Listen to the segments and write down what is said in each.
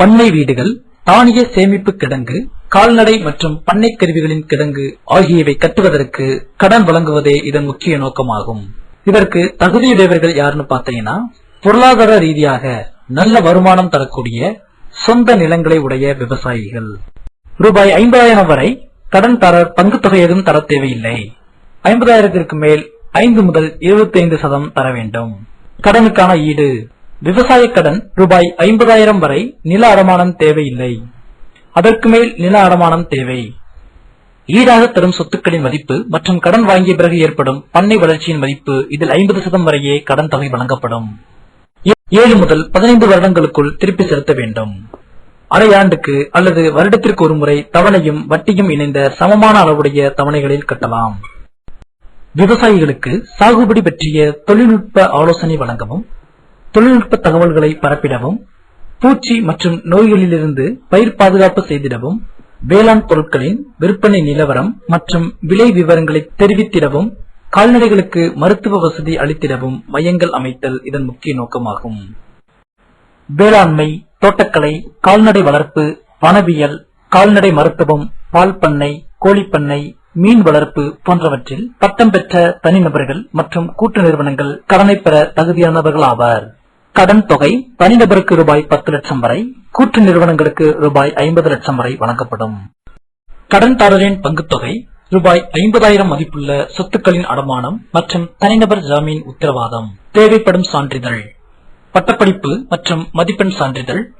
பண்ணை வீடுகள் தானிய சேமிப்பு கிடங்கு கால்நடை மற்றும் பண்ணை கருவிகளின் கிடங்கு ஆகியவை கட்டுவதற்கு கடன் வழங்குவதே இதன் முக்கிய நோக்கமாகும். இதற்கு தகுதியுடையவர்கள் யாருன்னு பார்த்தீங்கன்னா பொருளாதார ரீதியாக நல்ல வருமானம் தரக்கூடிய சொந்த நிலங்களை உடைய விவசாயிகள். ரூபாய் ஐம்பதாயிரம் வரை கடன் தர பங்குத்தொகை எதுவும் தர தேவையில்லை. ஐம்பதாயிரத்திற்கு மேல் ஐந்து முதல் 25% சதம் தர வேண்டும். கடனுக்கான ஈடு விவசாய கடன் ரூபாய் ஐம்பதாயிரம் வரை நில அடமானம் தேவையில்லை. அதற்கு மேல் நில அடமானம் தேவை. ஈடாக தரும் சொத்துக்களின் மதிப்பு மற்றும் கடன் வாங்கிய பிறகு ஏற்படும் பண்ணை வளர்ச்சியின் மதிப்பு இதில் ஐம்பது சதம் வரையே கடன் தொகை வழங்கப்படும். ஏ- ஏழு முதல் பதினைந்து வருடங்களுக்குள் திருப்பி செலுத்த வேண்டும். அரை ஆண்டுக்கு அல்லது வருடத்திற்கு ஒரு முறை தவணையும் வட்டியும் இணைந்த சமமான அளவுடைய தவணைகளில் கட்டலாம். விவசாயிகளுக்கு சாகுபடி பற்றிய தொழில்நுட்ப ஆலோசனை வழங்கவும் தொழில்நுட்ப தகவல்களை பரப்பிடவும் பூச்சி மற்றும் நோய்களிலிருந்து பயிர் பாதுகாப்பு செய்திடவும் வேளாண் பொருட்களின் விற்பனை நிலவரம் மற்றும் விலை விவரங்களை தெரிவித்திடவும் கால்நடைகளுக்கு மருத்துவ வசதி அளித்திடவும் மையங்கள் அமைத்தல் இதன் முக்கிய நோக்கமாகும். வேளாண்மை தோட்டக்கலை கால்நடை வளர்ப்பு வனவியல் கால்நடை மருத்துவம் பால் பண்ணை கோழிப்பண்ணை மீன் வளர்ப்பு போன்றவற்றில் பட்டம் பெற்ற தனிநபர்கள் மற்றும் கூட்டு நிறுவனங்கள் கடனை பெற தகுதியானவர்கள் ஆவார். கடன் தொகை தனிநபருக்கு ரூபாய் பத்து லட்சம் வரை கூட்டு நிறுவனங்களுக்கு ரூபாய் ஐம்பது லட்சம் வரை வழங்கப்படும். கடன்தாரரின் பங்குத்தொகை ரூபாய் ஐம்பதாயிரம் மதிப்புள்ள சொத்துக்களின் அடமானம் மற்றும் தனிநபர் ஜாமீன் உத்தரவாதம். தேவைப்படும் சான்றிதழ். பட்டப்படிப்பு மற்றும் மதிப்பெண் சான்றிதழ்.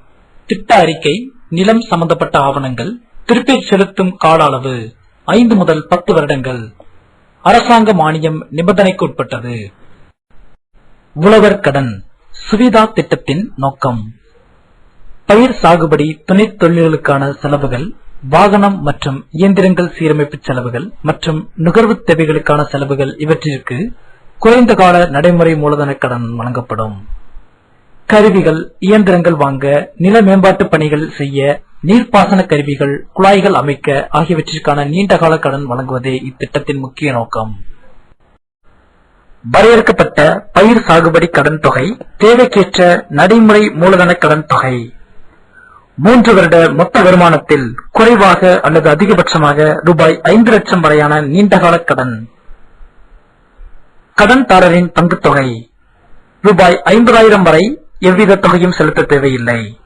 திட்ட அறிக்கை நிலம் சம்பந்தப்பட்ட ஆவணங்கள் திருப்பி செலுத்தும் கால அளவு ஐந்து முதல் பத்து வருடங்கள். அரசாங்க மானியம் நிபந்தனைக்கு உட்பட்டது. உழவர் கடன். சுவிதா திட்டத்தின் நோக்கம். பயிர் சாகுபடி துணைத் தொழில்களுக்கான செலவுகள் வாகனம் மற்றும் இயந்திரங்கள் சீரமைப்பு செலவுகள் மற்றும் நுகர்வு தேவைகளுக்கான செலவுகள் இவற்றிற்கு குறைந்த கால நடைமுறை மூலதன கடன் வழங்கப்படும். கருவிகள் இயந்திரங்கள் வாங்க நில மேம்பாட்டு பணிகள் செய்ய நீர்ப்பாசன கருவிகள் குழாய்கள் அமைக்க ஆகியவற்றிற்கான நீண்டகால கடன் வழங்குவதே இத்திட்டத்தின் முக்கிய நோக்கம். வரையறுக்கப்பட்ட பயிர் சாகுபடி கடன் தொகை தேவைக்கேற்ற நடைமுறை மூலதன கடன் தொகை. மூன்று வருட மொத்த வருமானத்தில் குறைவாக அல்லது அதிகபட்சமாக ரூபாய் ஐந்து லட்சம் வரையான நீண்டகால கடன். கடன்தாரரின் பங்குத் தொகை. ரூபாய் ஐம்பதாயிரம் வரை எவ்வித தொகையும் செலுத்த தேவையில்லை.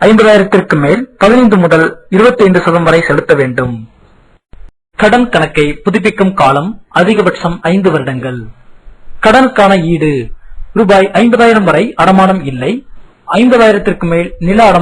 ஐம்பதாயிரத்திற்கு மேல் பதினைந்து முதல் 25% சதம் வரை செலுத்த வேண்டும். கடன் கணக்கை புதுப்பிக்கும் காலம் அதிகபட்சம் ஐந்து வருடங்கள். கடனுக்கான ஈடு. ரூபாய் ஐம்பதாயிரம் வரை அடமானம் இல்லை. ஐம்பதாயிரத்திற்கு மேல் நில அடம்